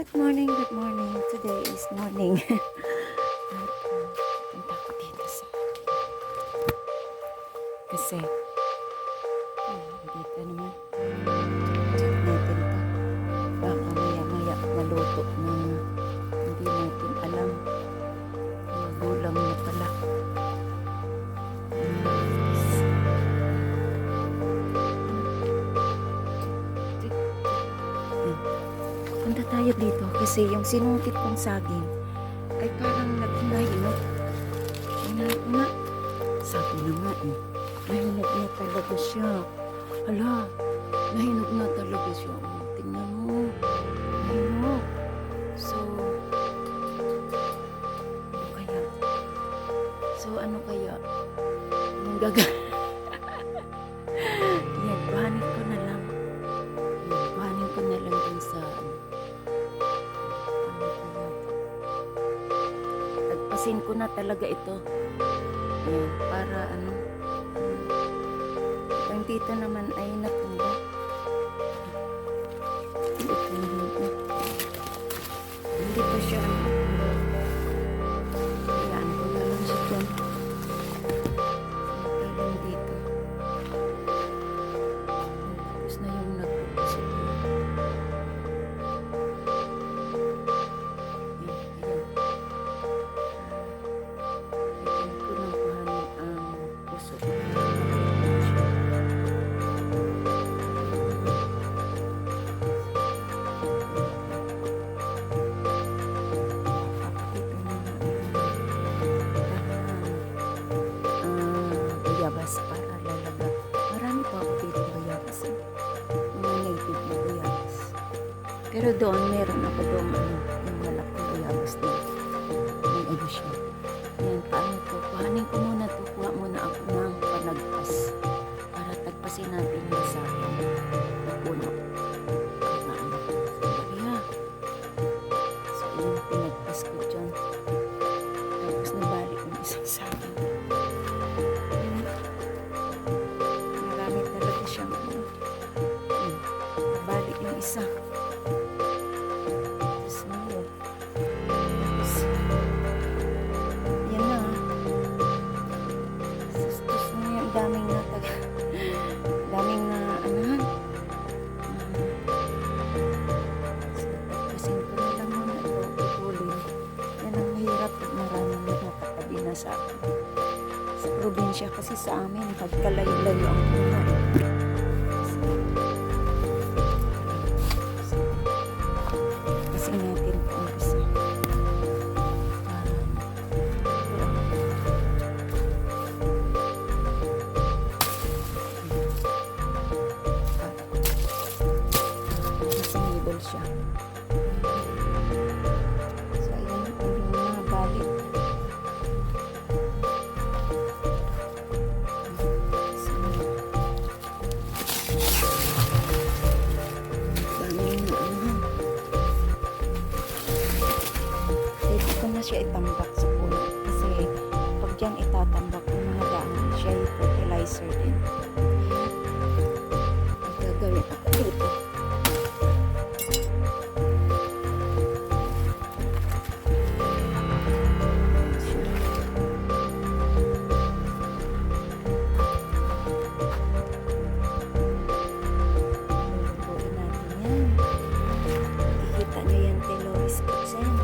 good morning, good morning. Today is morning. At, uh, punta ko dito sa... Kasi, kasi yung sinungkit kong saging ay parang ko nga. Sabi na nga eh, nahinog na talaga siya. Hala, nahinog na talaga siya. Oh, tingnan mo, nahinog. So, ano kaya? So, ano kaya? Anong gaga? Tagpasin ko na talaga ito. Yan, para ano. um, Ang dito naman ay hindi. Hindi pa siya ano. Pero doon, meron ako doon ano, yung malaking bayabas na yung ano siya. Yan, paano to? Kuhanin ko muna to. Kuha muna ako ng panagpas para tagpasin natin yung sa akin. puno. Ano. Sandali ha. So, yun, pinagpas ko dyan. Tapos nabalik yung isang sa akin. Marami talaga siyang ano. Yun. Nabalik yung isa. Probinsya kasi sa amin, pagkalayo-layo ang puno. Kitchen's Kitchen.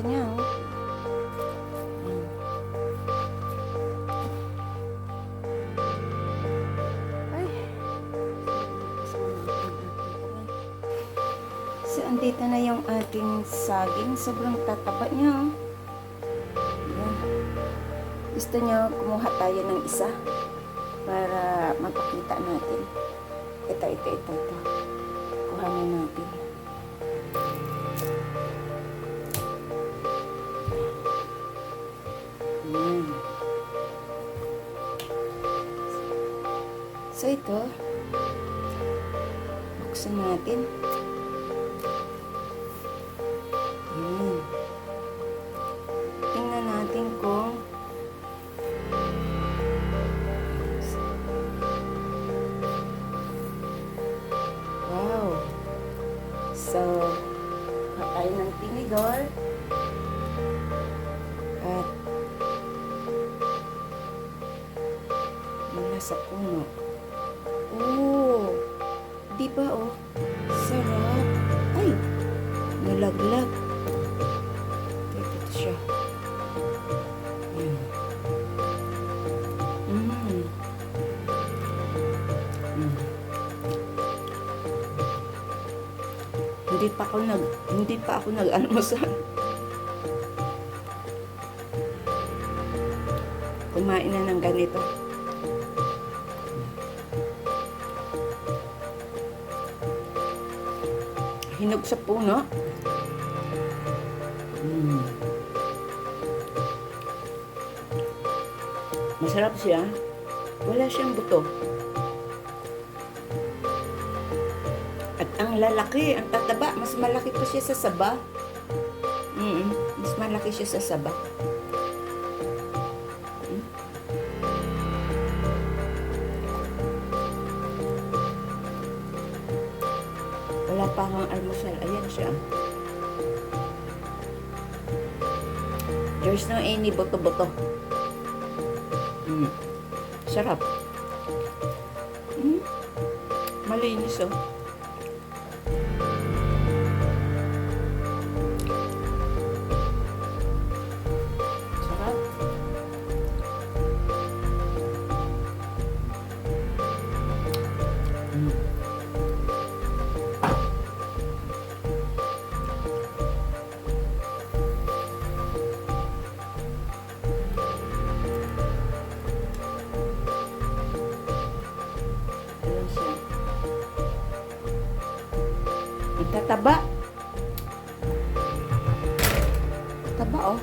ganda niya, oh. Ay. So, andito na yung ating saging. Sobrang tataba niya, oh. Ayan. Gusto niya kumuha tayo ng isa para mapakita natin. Ito, ito, ito, ito. Kuhanin natin. Yan. So ito, buksan natin. Yan. Tingnan natin kung Wow. So, kakain ng tinidor. Sa puno. Oh, di ba oh? Sarap. Ay, nalaglag. Ito, siya. Mm. Mm. Hindi pa ako nag hindi pa ako nag-almusal. Kumain na ng ganito. Hinog sa puno. Mm. Masarap siya. Wala siyang buto. At ang lalaki, ang tataba, mas malaki pa siya sa saba. Mm, mas malaki siya sa saba. Wala pa akong almusal. Ayan siya. There's no any buto-buto. Mm. Sarap. Mm. Malinis oh. Itataba. Taba oh.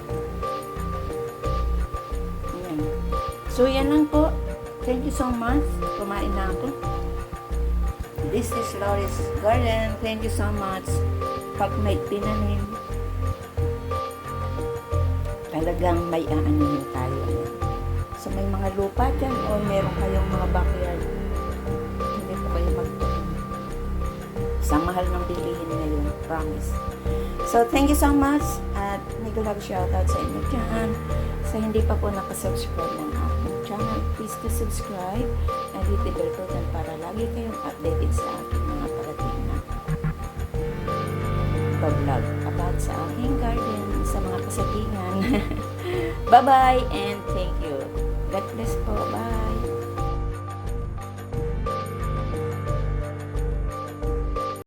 Ayan. So yan lang po. Thank you so much. Kumain na ako. This is Loris Garden. Thank you so much. Pag may tinanim, talagang may aanin tayo. So may mga lupa dyan o meron kayong mga backyard. Sa mahal ng bilihin ngayon. Promise. So, thank you so much. At mega love shoutout sa inyo dyan. Sa hindi pa po nakasubscribe ng aking channel, please to subscribe and hit the bell button para lagi kayong updated sa aking mga parating na vlog about sa aking garden, sa mga kasatingan. Bye-bye and thank you. God bless po. Bye.